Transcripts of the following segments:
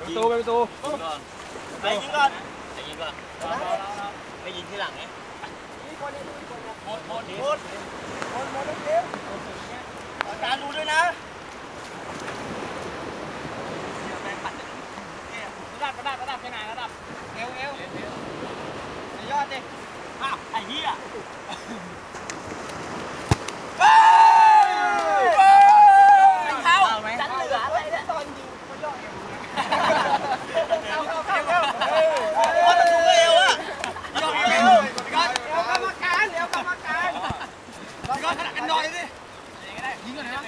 ประตูประตูไปยิงก่อนไปยิงก่อนไปยิงที่หลังไงหมดหมดหมดอาจารย์ดูด้วยนะระดับระดับระดับไปไหนระดับเอวเอวยอดดิอ้าวไอ้เหี้ย เข้า ไหม จันเหลืออะไรเนี่ย เข้าเข้าเข้าเข้าเฮ้ยว่าจะดูเอวอะยอดเอว ก็เดี๋ยวกรรมการเดี๋ยวกรรมการ ยอดขนาดกันหน่อยสิ ยิงก่อนนะ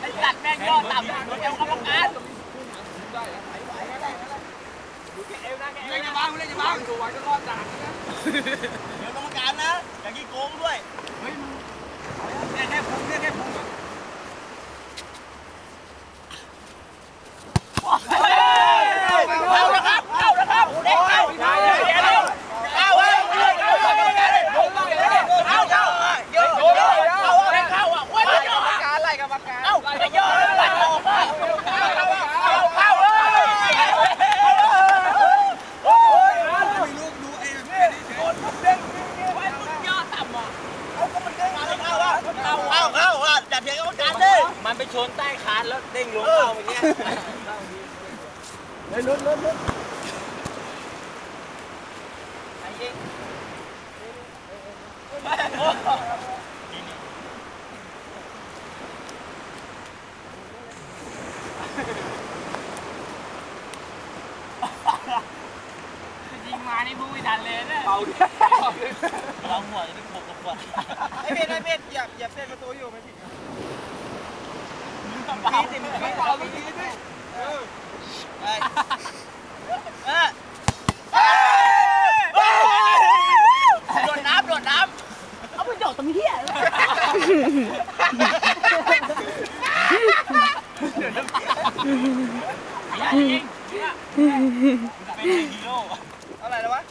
ไอ้ตัดแม่งยอดต่ำเอวกรรมการเล่นจะบ้างเล่นจะบ้างดูไว้ก็รอดจากเดี๋ยวกรรมการนะ อย่างนี้ยแค่พุงเนี่ยแค่พุง เข้าแล้วครับเข้าแล้วครับเด็กเข้าเข้าเข้าเฮ้ยเข้าเข้าเข้าเข้าเข้าเข้าเยอะเยอะเข้าไม่เข้าอะว่าจะเยอะ การไล่กรรมการ เอ้าไม่เยอะตัดออกอะเข้าเข้าเฮ้ยโอ้ย ลูกดูไอ้เนี่ยโดนทุบเด้ง ยอดต่ำอะเอาก็มันเด้งมาเข้าอะเข้าเข้าเข้าอะ จัดเทียงกรรมการดิมันไปชนใต้คานแล้วเด้งลงเข้าอย่างเงี้ยเฮ้ยลุ้นลุ้นลุ้นยิงมานี่พูดไม่ทันเลยเนี่ยเอาดิเราหัวจะเป็นขบกับขวดไอ้เบสไอ้เบสเหยียบเหยียบเส้นประตูอยู่ไม่ผิด เบาสิมึงเบาดิเออเฮ้ยเอ้ยโดดน้ำโดดน้ำเอาไปโดดตรงเหี้ยเป็นฮีโร่อะไรแล้ววะ